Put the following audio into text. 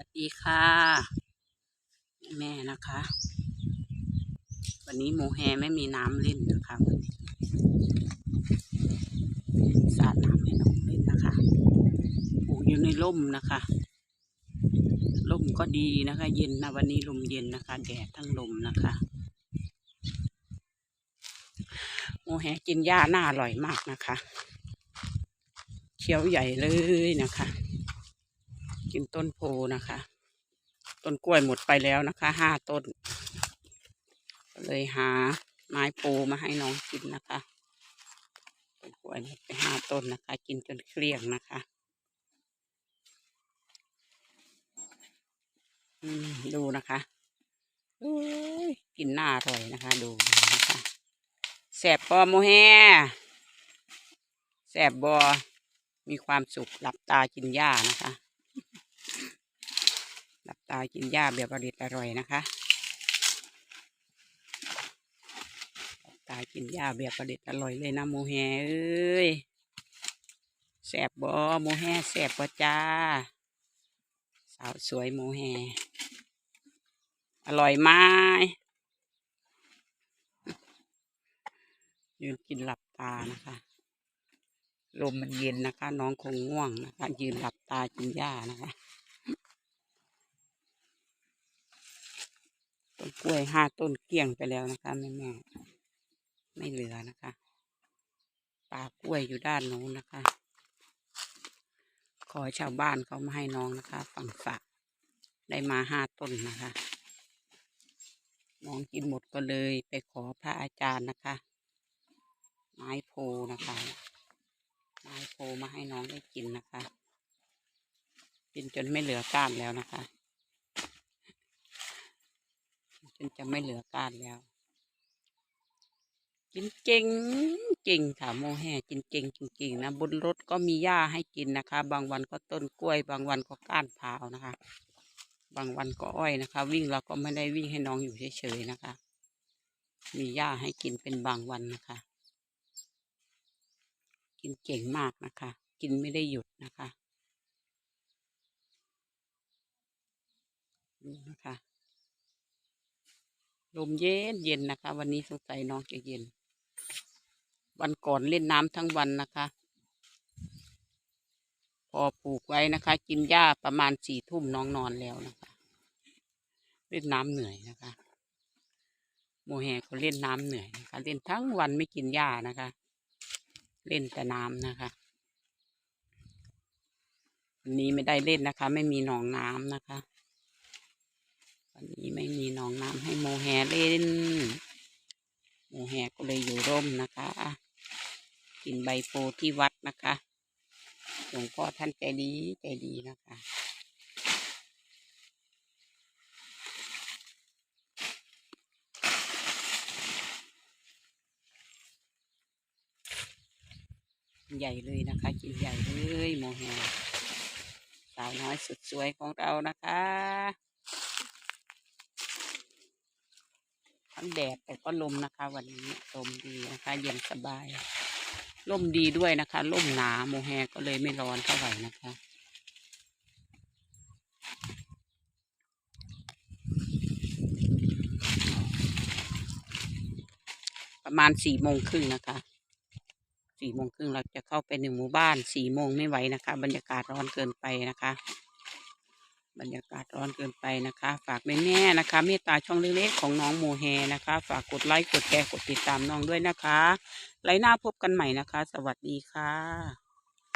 วัสดีค่ะ แม่นะคะ วันนี้โมแฮไม่มีน้ำเล่นนะคะวันนี้สาดน้ำให้น้องเล่นนะคะปลูกอยู่ในร่มนะคะร่มก็ดีนะคะ เย็นนะวันนี้ลมเย็นนะคะ แดดทั้งลมนะคะโมแฮกินหญ้าหน่าอร่อยมากนะคะ เขียวใหญ่เลยนะคะ กินต้นโพนะคะ ต้นกล้วยหมดไปแล้วนะคะห้าต้น เลยหาไม้โพมาให้น้องกินนะคะต้นกล้วยหมดไปห้าต้นนะคะ กินจนเครียงนะคะอืมดูนะคะอ้ยกินหน้าอร่อยนะคะ ดูนะคะแสบปอโมแฮแสบบอมีความสุขหลับตากินหญ้านะคะ ตากินหญ้าแบบอร่อยอร่อยนะคะตากินหญ้าแบบอร่อยอร่อยเลยนะโมแฮเอ้ยแสบบอโมแฮแสบบ่จ้า สาวสวยโมแฮอร่อยไหมยืนกินหลับตานะคะลมมันเย็นนะคะ น้องคงง่วงนะคะยืนหลับตากินหญ้านะคะ ต้นกล้วยห้าต้นเกลี้ยงไปแล้วนะคะแม่แม่ไม่เหลือนะคะป่ากล้วยอยู่ด้านโน้นนะคะ ขอชาวบ้านเขามาให้น้องนะคะ ฝั่งสระได้มาห้าต้นนะคะ น้องกินหมดก็เลยไปขอพระอาจารย์นะคะ ไม้โพนะคะ ไม้โพมาให้น้องได้กินนะคะ กินจนไม่เหลือก้านแล้วนะคะ จนจะไม่เหลือก้านแล้วกินเก่งเก่งค่ะโมแห่กินเก่งจริงๆนะบนรถก็มีหญ้าให้กินนะคะ บางวันก็ต้นกล้วย บางวันก็ก้านพร้าวนะคะ บางวันก็อ้อยนะคะ วิ่งเราก็ไม่ได้วิ่งให้น้องอยู่เฉยๆนะคะ มีหญ้าให้กินเป็นบางวันนะคะ กินเก่งมากนะคะ กินไม่ได้หยุดนะคะดูนะคะ ลมเย็นเย็นนะคะ วันนี้สงสัยน้องจะเย็น วันก่อนเล่นน้ำทั้งวันนะคะ พอปลูกไว้นะคะ กินหญ้าประมาณสี่ทุ่มน้องนอนแล้วนะคะ เล่นน้ำเหนื่อยนะคะโมแฮเขาเล่นน้ำเหนื่อยนะคะ เล่นทั้งวันไม่กินหญ้านะคะ เล่นแต่น้ำนะคะวันนี้ไม่ได้เล่นนะคะ ไม่มีหนองน้ำนะคะี้ไม่มีหนองน้ำให้โมแฮเล่น โมแฮก็เลยอยู่ร่มนะคะ กินใบโพที่วัดนะคะหลวงพ่อท่านใจดีใจดีนะคะใหญ่เลยนะคะกินใหญ่เลยโมแฮสาวน้อยสุดสวยของเรานะคะ ทั้งแดดแต่ก็ลมนะคะ วันนี้ลมดีนะคะ เย็นสบายร่มดีด้วยนะคะร่มหนาโมแฮก็เลยไม่ร้อนเท่าไหร่นะคะ ประมาณสี่โมงครึ่งนะคะสี่โมงครึ่งเราจะเข้าไปหนึ่งหมู่บ้านสี่โมงไม่ไหวนะคะ บรรยากาศร้อนเกินไปนะคะ บรรยากาศร้อนเกินไปนะคะ ฝากแม่แม่ๆนะคะเมตตาช่องเล็กๆของน้องโมแฮนะคะ ฝากกดไลค์กดแชร์กดติดตามน้องด้วยนะคะ ไลน์หน้าพบกันใหม่นะคะ สวัสดีค่ะ